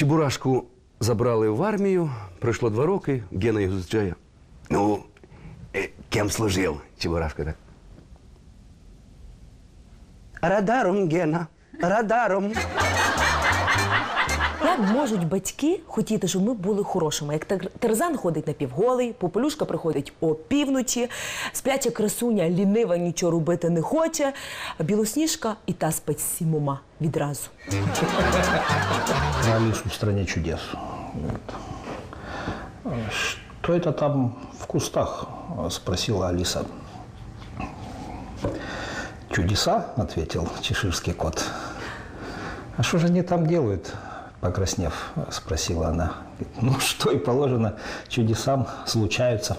Чебурашку забрали в армію, пройшло два роки, Гена його зустрічає. Ну, е, ким служив? Чебурашка так. Радаром, Гена, радаром. Можуть батьки хотіти, щоб ми були хорошими? Як Тарзан ходить напівголий, Попелюшка приходить о півночі, спляча красуня лінива нічого робити не хоче, а білосніжка і та спить сімома відразу. Про Алису в стране чудес. Что это там в кустах? Спросила Алиса. Чудеса, ответил чеширский кот. А что же они там делают? Покраснев, спросила она. Ну, что и положено, чудесам случаются.